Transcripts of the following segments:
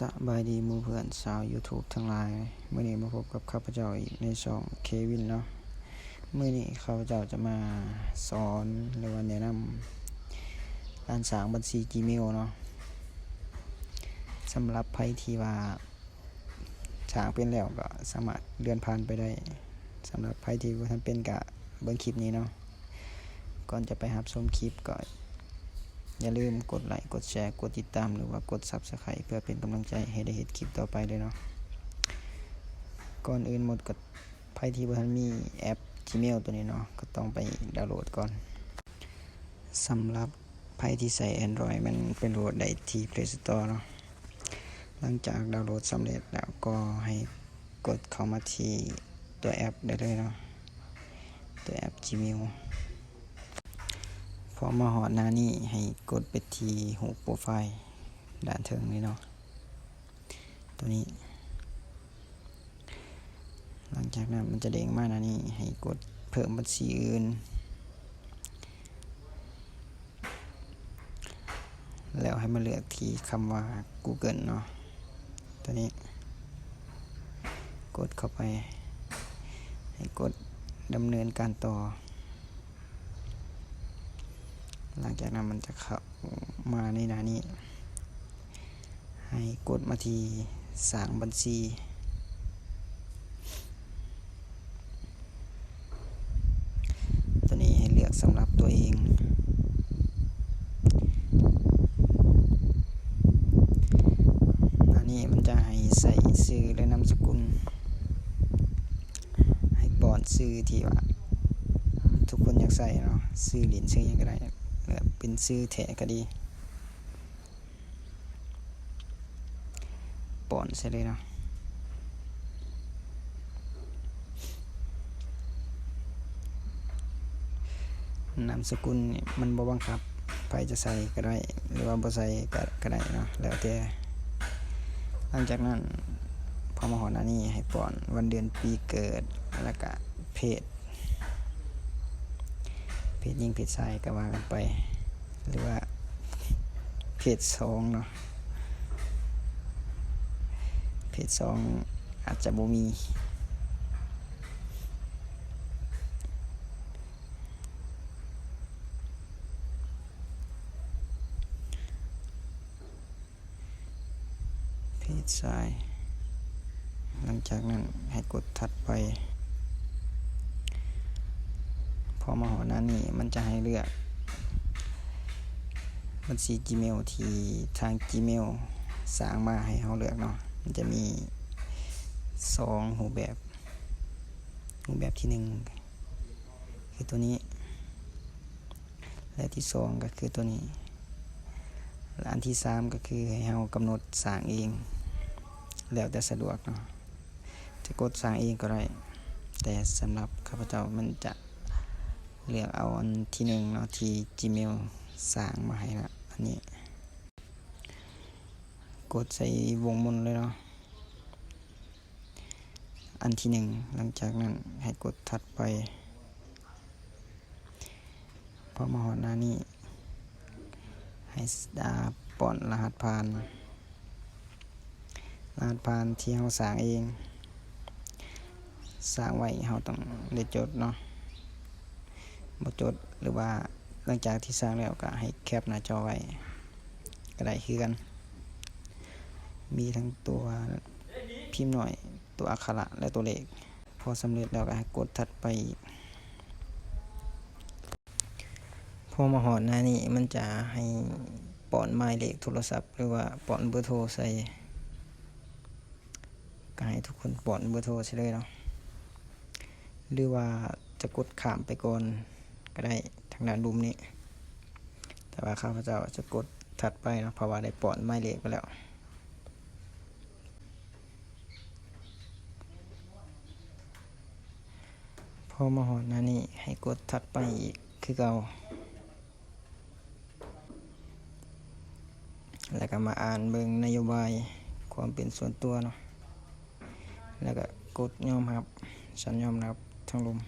สบายดีมูเพื่อนสาว YouTube ทั้งหลายเมื่อนี้มาพบกับข้าพเจ้าอีกในช่องเควินเนาะเมื่อนี้ข้าพเจ้าจะมาสอนหรือว่าแนะนำการสร้างบัญชี Gmail เนาะสำหรับใครที่ว่าสร้างเป็นแล้วก็สามารถเลื่อนผ่านไปได้สำหรับใครที่บ่ทันเป็นก็เบิ่งคลิปนี้เนาะก่อนจะไปรับชมคลิปก็ อย่าลืมกดไลค์กดแชร์กดติดตามหรือว่ากด Subscribe เพื่อเป็นกำลังใจให้ได้เห็นคลิปต่อไปเลยเนาะก่อนอื่นหมดกับใครที่บทันมีแอป Gmail ตัวนี้เนาะก็ต้องไปดาวน์โหลดก่อนสำหรับใครที่ใส่ Android มันเป็นโหลดได้ที่ Play Store เนาะหลังจากดาวน์โหลดสำเร็จแล้วก็ให้กดเข้ามาที่ตัวแอปได้เลยเนาะตัวแอป Gmail อมาหอดหน้านี้ให้กดไปที่หูโปรไฟล์ด้านเทิงนี้เนาะตัวนี้ หลังจากนั้นมันจะเด้งมาหน้านี้ให้กดเพิ่มบัญชีอื่น แล้วให้มาเลือกที่คำว่า Google เนาะตัวนี้ กดเข้าไป ให้กดดำเนินการต่อ หลังจากนั้นมันจะเข้ามาในหน้านี้ ให้กดมาที่สร้างบัญชีตัวนี้ให้เลือกสำหรับตัวเองอันนี้มันจะให้ใส่ชื่อและนามสกุล ให้ป้อนชื่อที่ว่า ทุกคนอยากใส่เนาะชื่อหลินชื่อหยังก็ได้ เลือกเป็นชื่อแถก็ดีป้อนใส่เลยเนาะนามสกุลนี่มันบ่บังคับใครจะใส่ก็ได้ หรือว่าบ่ใส่ก็ก็ได้เนาะแล้วแต่หลังจากนั้นพอมาหอน้านี้ให้ป้อนวันเดือนปีเกิดแล้วก็เพศ เพศหญิงเพศชายก็ว่ากันไป หรือว่าเพศสองเนาะเพศสองอาจจะบ่มีเพศชาย หลังจากนั้นให้กดถัดไป พอมาหอหน้านี้มันจะให้เลือก บัญชี Gmail ที่ทาง Gmail สร้างมาให้เราเลือกเนาะมันจะมีสองรูแบบรูแบบที่หนึ่งคือตัวนี้ และที่สองก็คือตัวนี้และอันที่สามก็คือให้เรากำหนดสร้างเอง แล้วแต่สะดวกเนาะจะกดสร้างเองก็ได้แต่สำหรับข้าพเจ้ามันจะ เลือกเอาอันที่หนึ่งเนาะที่ Gmail สร้างมาให้ละอันนี้ กดใส่วงมุนเลยเนาะอันที่หนึ่งหลังจากนั้นให้กดถัดไปพอมาหอดหน้านี้ ให้ดาป้อนรหัสผ่าน รหัสผ่านที่เราสร้างเอง สร้างไว้เราต้องได้จดเนาะ บจดหรือว่าหลังจากที่สร้างแล้วก็ให้แคปหน้าจอไว้ก็ได้คือกัน มีทั้งตัวพิมพ์หน่อยตัวอักขระและตัวเลข พอสำเร็จแล้วก็ให้กดถัดไปพอมาหอดหน้านี้มันจะให้ป้อนหมายเลขโทรศัพท์ หรือว่าป้อนเบอร์โทรใส่ก็ให้ทุกคนป้อนเบอร์โทรใส่เลยเนาะหรือว่าจะกดข้ามไปก่อน ก็ได้ทางด้านรุมนี้ แต่ว่าข้าพเจ้าจะกดถัดไปนะเพราะว่าได้ปอนไม้เลขไปแล้วพอมาหอน้านี้ให้กดถัดไปอีกคือเก่าแล้วก็มาอ่านเบิงนโยบายความเป็นส่วนตัวเนาะแล้วก็กดยอมรับฉันยอมรับทั้งรุม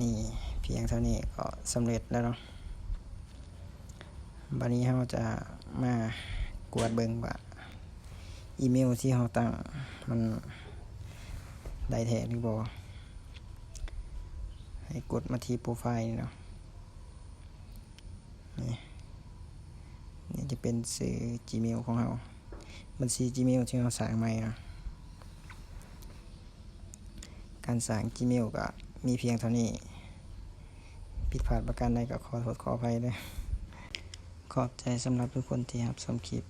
นี่เพียงเท่านี้ก็สำเร็จแล้วเนาะบัดนี้เราจะมากวดเบิ่งว่าอีเมลที่เราตั้งมันได้แท้หรือบ่ให้กดมาที่โปรไฟล์นี่เนาะนี่นี่จะเป็นสื่อ Gmail ของเราบัญชี Gmail ที่เราสร้างใหม่นาะการสร้าง Gmail ก็ มีเพียงเท่านี้ ผิดพลาดประการใดก็ขอโทษขออภัยด้วยขอบใจสำหรับทุกคนที่รับชมคลิป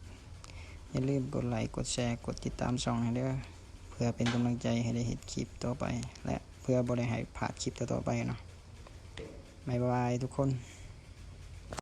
อย่าลืมกดไลค์ กดแชร์ กดติดตามช่องให้ด้วยเพื่อเป็นกำลังใจให้ได้เห็นคลิปต่อไป และเพื่อบริหารผ่านคลิปต่อไปเนาะบ๊ายบายทุกคน